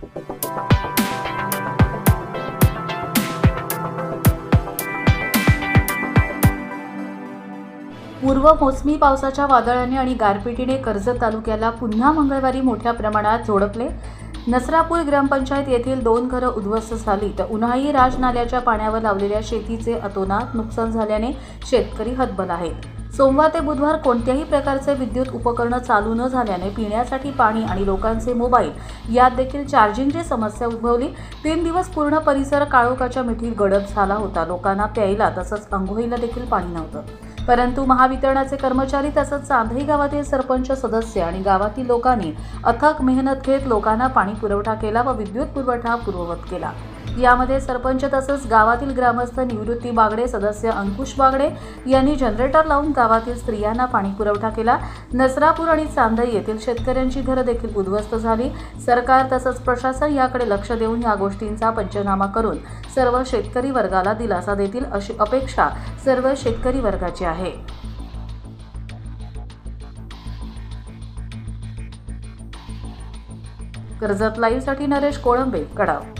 पूर्व मोसमी पावसाच्या वादळाने आणि गारपिटीने कर्जत तालुक्याला पुन्हा मंगळवारी मोठ्या प्रमाणात झोडपले. नसरापूर ग्रामपंचायत येथील दोन घरं उद्ध्वस्त झाली तर उन्हाळी राजनाल्याच्या पाण्यावर लावलेल्या शेतीचे अतोनात नुकसान झाल्याने शेतकरी हतबल आहेत. सोमवार ते बुधवार कोणत्याही प्रकारचे विद्युत उपकरणं चालू न झाल्याने पिण्यासाठी पाणी आणि लोकांचे मोबाईल यात देखील चार्जिंगची समस्या उद्भवली. तीन दिवस पूर्ण परिसर काळोखाच्या मिठीत गडप झाला होता. लोकांना प्यायला तसंच अंघोळीला देखील पाणी नव्हतं. परंतु महावितरणाचे कर्मचारी तसंच चांदई गावातील सरपंच सदस्य आणि गावातील लोकांनी अथक मेहनत घेत लोकांना पाणी पुरवठा केला व विद्युत पुरवठा पूर्ववत केला. यामध्ये सरपंच तसंच गावातील ग्रामस्थ निवृत्ती बागडे सदस्य अंकुश बागडे यांनी जनरेटर लावून गावातील स्त्रियांना पाणी पुरवठा केला. नसरापूर आणि चांदई येथील शेतकऱ्यांची घरं देखील उद्ध्वस्त झाली. सरकार तसंच प्रशासन याकडे लक्ष देऊन या गोष्टींचा पंचनामा करून सर्व शेतकरी वर्गाला दिलासा देतील अशी अपेक्षा सर्व शेतकरी वर्गाची आहे. कर्जत लाईव्हसाठी नरेश कोळंबे कडाव.